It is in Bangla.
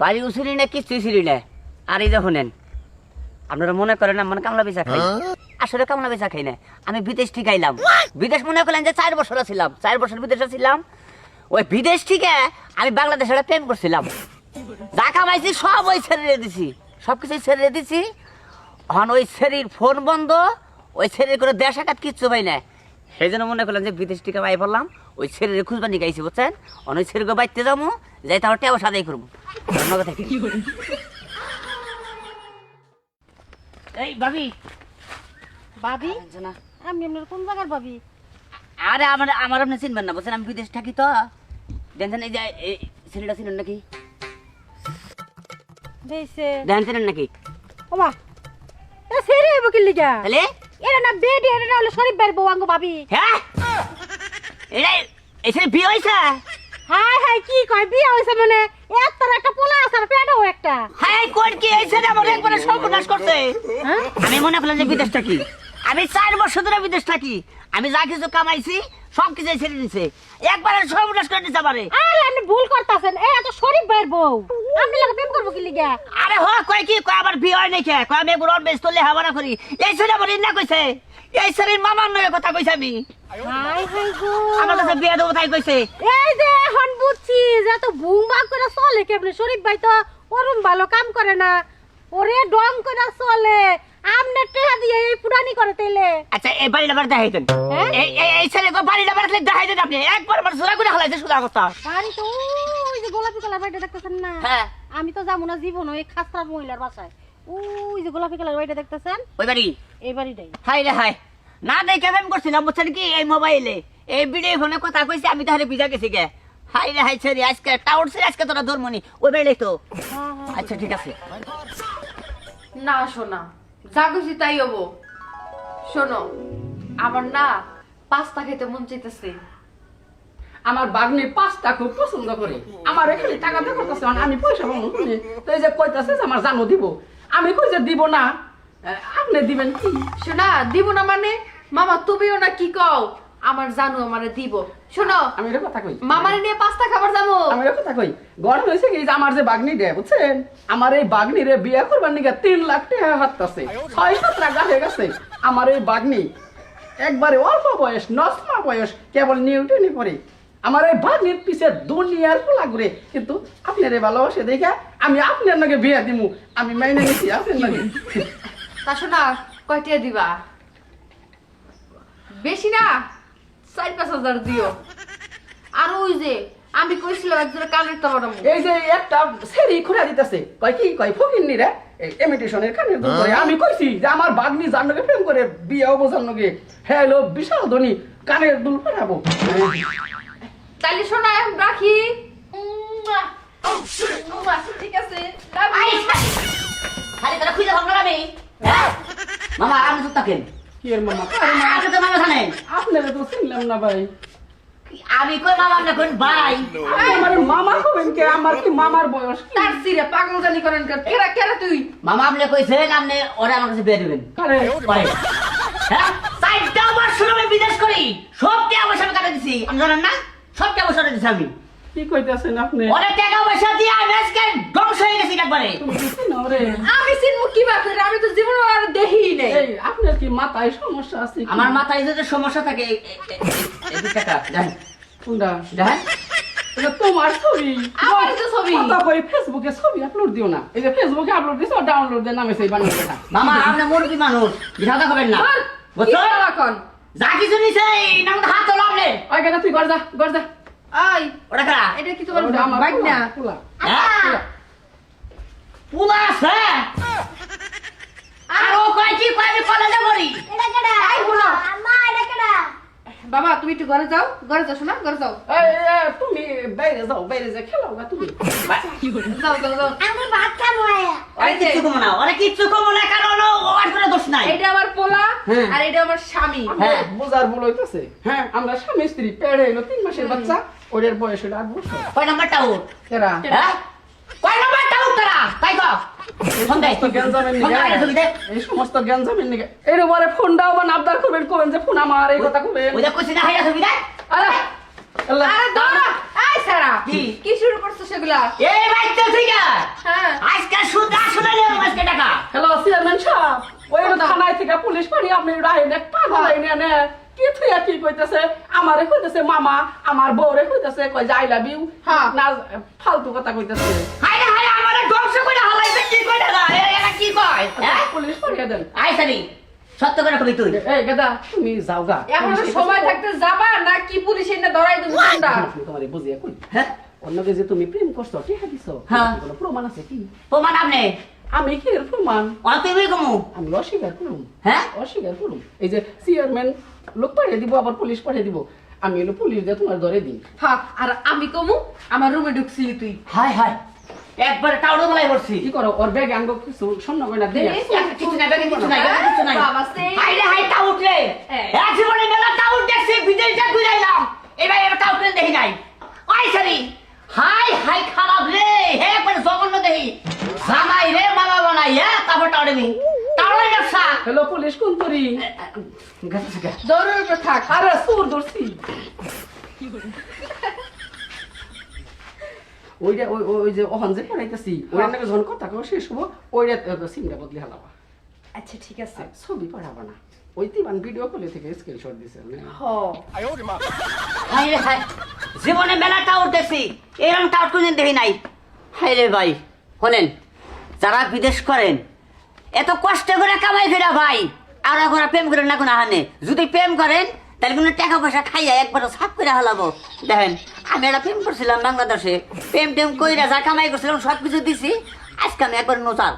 বাড়ি না ছিলি না। আর এই আপনারা মনে করেন না মানে কামলা খাই। আসলে কামলা খাই না। আমি বিদেশ থেকে আইলাম বিদেশ মনে করলেন যে চার বছর ছিলাম চার বছর বিদেশে ছিলাম ওই বিদেশ থেকে আমি বাংলাদেশে একটা প্রেম করছিলাম। যা কামাইছি, সব ওই ছেড়ে দিছি। সব কিছু ছেড়ে দিছি। এখন ওই ছেড়ির ফোন বন্ধ। ওই ছেড়ির করে দেশ আঘাত কিচ্ছু পাই না। সেই জন্য মনে করলাম যে বিদেশ টিকা পাই পড়লাম ওই ছেড়ির খুঁজবানি গাইছি বুঝছেন? অন ওই ছেড়িকে বাইতে যাব যাই তাহলে টেবা সাদাই করব। ধন্যবাদ এই ভাবি। ভাবি? না আমি আপনার কোন জায়গার ভাবি? আরে আমার আমার আপনি চিনবেন না বলছেন আমি বিদেশ থাকি তো। দেখছেন এই যে এই ছেলেটা চিনেন নাকি? দেখেন নাকি? ওমা এটা সেরে হইব কি লিগা তাহলে? এটা না বেডি এটা না হলো শরীফ বের বউ আঙ্গ ভাবি। হ্যাঁ? এটা এই বিয়ে হইছে হাই হাই কি কয় বিয়ে হইছে মানে? এক তার একটা পোলা আছে আর পেটও একটা। হাই কোন কি হইছে ছেলে আমার একবার সর্বনাশ করছে। হ্যাঁ? আমি মনে করলাম যে বিদেশটা থাকি আমি চার বছর ধরে বিদেশ থাকি। আমি যা কিছু কামাইছি সব কিছু ছেড়ে দিছে। একবারে সর্বনাশ করে দিতে পারে আরে আপনি ভুল করতাছেন। এই এত শরীফ বের বউ। আপনি লাগে প্রেম করব কি লিগা? আরে হ কয় কি কয় আমার বিয়ে হয় নাকি? কয় আমি এগুলো বেশ তোলে হাবানা করি। এই ছেলে আমার ইন্না কইছে। এই ছেলের মামার নয় কথা কইছে আমি। হাই হাই গো। আমার কাছে বিয়ে দেবো তাই কইছে। এই যে এখন বুঝছি যে এত বুম বাগ করে চলে কেমনে? শরীফ ভাই তো ওরম ভালো কাম করে না। ওরে ডং করে চলে। আমনে টেহা দিয়ে এই পুরানি করে তেলে। আচ্ছা এই বাড়ি হ্যাঁ? এই- এই ছেলে বাড়ি দেখাইতেন আপনি। একবার আমার সোজা করে হালাইছে সোজা কথা। বাড়ি তো ওই যে গোলাপি কালার বাড়িটা দেখতেছেন না? হ্যাঁ। আমি তো যাব না জীবন ওই খাসরা মহিলার বাসায়। ওই যে গোলাপি কালার বাড়িটা দেখতেছেন? ওই বাড়ি? এই বাড়িটাই। হাই রে হাই না দেখে আমি করছিলাম বুঝছেন কি? এই মোবাইলে এই ভিডিও ফোনে কথা কইছি আমি তাহলে বিজা গেছি গে। হাই রে হাই ছেড়ে আজকে টাউন ছেড়ে আজকে তোরা ধর্মনি ওই বাড়ি তো। হ্যাঁ হ্যাঁ। আচ্ছা ঠিক আছে। না শোনা যা খুশি তাই হব। শোনো আমার না পাস্তা খেতে মন চাইতেছে। আমার বাগনি পাঁচটা খুব পছন্দ করে। আমার এখানে টাকা দিয়ে করতেছে আমি পয়সা পাবো কোনে? তো এই যে কইতাছে আমার জানো দিব। আমি কই যে দিব না? আপনি দিবেন কি? শোনা দিব না মানে? মামা তুমিও না কি কও? আমার জানু আমারে দিব। শোনো আমি এর কথা কই? মামারে নিয়ে পাস্তা খাবার যাব আমি এর কথা কই? গড় হয়েছে কি? যে আমার যে বাগনি রে বুঝছেন? আমার এই বাগনি রে বিয়ে করবার নিগে তিন লাখ টাকা হাত আছে ছয় সাত লাখ হয়ে গেছে। আমার এই বাগনি একবারে অল্প বয়স নসমা বয়স কেবল নিউটনই পড়ে। আমার এই বাগনির পিছে দুনিয়ার পোলা ঘুরে। কিন্তু আপনারে ভালোবাসে দেখে আমি আপনার নাকি বিয়ে দিমু। আমি মাইনে নিছি আপনার নাকি তা শোনা কয়টা দিবা? বেশি না? চার পাঁচ হাজার দিও। আর ওই যে আমি কইছিলাম একজনের কানের তো এই যে একটা সেরি খুঁড়া দিতেছে। কয় কি কয় ফকিন্নি রে? এমিটেশনের কানের দুল করে। আমি কইছি যে আমার বাগনি নগে প্রেম করে বিয়ে অবসান নগে হ্যালো বিশাল ধনী কানের দুল পাঠাবো। তাইলে শোনা এখন রাখি ঠিক আছে। আই, খালি তোরা খুঁজে ভাবলাম আমি। হ্যাঁ? মামা আমি তো থাকেন। কি এর মামা? আরে মা, আগে তো মামা জানেন আপনারা তো চিনলাম না ভাই। আমি কই মামা আপনি কোন ভাই? আমার মামা হবেন কে? আমার কি মামার বয়স তার সিরে পাগল জানি করেন কেরা কেরা তুই? মামা আপনি কইছেন আপনি ওরা আমার কাছে হ্যাঁ বিদেশ করি? সব টাকা পয়সা আমি কাটা দিছি। আমি জানেন না? সব টাকা পয়সা দিছি আমি। কি কইতেছেন আপনি? অনেক টাকা পয়সা দিয়ে আমি আজকে ধ্বংস হয়ে গেছি একবারে। তুমি কি চিনো আমি চিনবো কি ব্যাপারে আমি তো জীবনে আর দেখিই নাই। এই আপনার কি মাথায় সমস্যা আছে আমার মাথায় যদি সমস্যা থাকে এই- টাকা কোনটা? এটা তোমার ছবি। আমার তো ছবি। কথা কই ফেসবুকে ছবি আপলোড দিও না। এই যে ফেসবুকে আপলোড দিছো ডাউনলোড দেন নামে সেই বানিয়ে দেখা মামা আপনি মুরগি মানুষ বিধাতা করবেন না। বুঝছ? কি করা এখন? যা কিছু নিছে এই নাম হাত তোলো আপনি ওই কেন তুই গড় যা। আই ওটা কারা? এটা কি তোমার আমার বাইক না? পোলা, পোলা। হ্যাঁ? আছে? আর ও কয় কি কয় আমি কলেজে পড়ি। আই হলো বাবা তুমি একটু ঘরে যাও ঘরে যাও শোনা ঘরে যাও। তুমি বাইরে যাও বাইরে যা খেলো গা তুমি। যাও যাও যাও। ওরে এই যে, কিচ্ছু কমো না ওরে কিচ্ছু কমো না কারণ ওর কোনো দোষ নাই। এটা আমার পোলা হ্যাঁ। আর এটা আমার স্বামী। হ্যাঁ। বোঝার ভুল হইতেছে। হ্যাঁ। আমরা স্বামী স্ত্রী পেড়ে এলো তিন মাসের বাচ্চা। ওদের বয়স হলো আট বছর। কয় নাম্বারটা ওর এরা। হ্যাঁ? কয় নাম্বারটা ওর তারা? তাই কও। ফোন দে। সমস্ত জ্ঞানজামের ফোন নিগে দে, ছবি দে। এই সমস্ত জ্ঞানজামের নিগে এর উপরে ফোন দাও বা নাবদার করবেন করবেন যে ফোন আমার এই কথা করবেন ওই কইছি না হাইরা ছবি আরে আরে দাঁড়া। এই সারা কি? শুরু করছ সে এই বাইতে থেকে হ্যাঁ। আজকে সুদ আসলে নেব আজকে টাকা। হ্যালো চেয়ারম্যান সাহেব। ওই থানায় থেকে পুলিশ পানি আপনি রাহিনে পাগল হইনে নে কি কি কইতেছে? আমারে কইতেছে মামা আমার বউরে কইতেছে লাভ ইউ হ্যাঁ। না ফালতু কথা কইতেছে। হায় হায় আমার ধ্বংস করে হালাইছে কি কই দাদা এরা কি কয়? হ্যাঁ? Police then. আই সারি সত্য করে কবি তুই। এই গেদা তুমি যাও গা। এখন সময় থাকতে যাবা না কি পুলিশ এনে ধরাই দেবো কোনটা আমি তোমারে বুঝিয়ে কই? হ্যাঁ? অন্যকে যে তুমি প্রেম করছ হ্যাঁ। কোনো প্রমাণ আছে কি? প্রমাণ আপনি? আমি কি এর প্রমাণ? আমি অস্বীকার করুম। হ্যাঁ? অস্বীকার করুম। এই যে চেয়ারম্যান লোক পাঠিয়ে দিব আবার পুলিশ পাঠিয়ে দিব। আমি হলো পুলিশ দিয়ে তোমার ধরে দিই। হ্যাঁ আর আমি কমু আমার রুমে ঢুকছিলি তুই। হায় হায়। একবার টাউডো গলাই করছি। কি করো ওর ব্যাগ আঙ্গ কিছু স্বর্ণ গয়না দিয়ে দেখিস? কিছু নাই ব্যাগে কিছু নাই কিছু নাই। বাবা, সেই- হাই রে হাই টাউট রে হ্যাঁ। এক জীবনে মেলা টাউট দেখছি বিদেশ যা ঘুরাইলাম এবার এবার টাউট রে দেখি নাই। আই সারি হাই হাই খারাপ রে। হে একবার জঘন্য দেখি জামাই রে মামা বানাই হ্যাঁ তারপর টাউডে নি হ্যালো পুলিশ কোন করি? গেছে গেছে দৌড়ের উপর থাক। আরে সুর ধরছি। ওইটা ওই যে ওখান যে পড়াইতেছি ওই নাকি যখন কথা কও শেষ হব ওইটা সিমটা বদলে হালাবা আচ্ছা ঠিক আছে। ছবি পড়াবা না। ওই তিবান ভিডিও কলে থেকে স্ক্রিনশট দিছে হ। হাই রে হাই জীবনে মেলা টাউট দেখছি। এরকম টাউট কোনদিন দেখি নাই। হাই রে ভাই শোনেন যারা বিদেশ করেন এত কষ্ট করে কামাই ফেরা ভাই, আর এখন প্রেম করেন না কোনো হানে যদি প্রেম করেন, তাহলে কোনো টাকা পয়সা খাইয়া একবার সাফ করে হালাবো। দেখেন, আমি একটা প্রেম করছিলাম বাংলাদেশে। প্রেম টেম কইরা যা কামাই করছিলাম সব কিছু দিছি, আজকে আমি একবার নোচাল।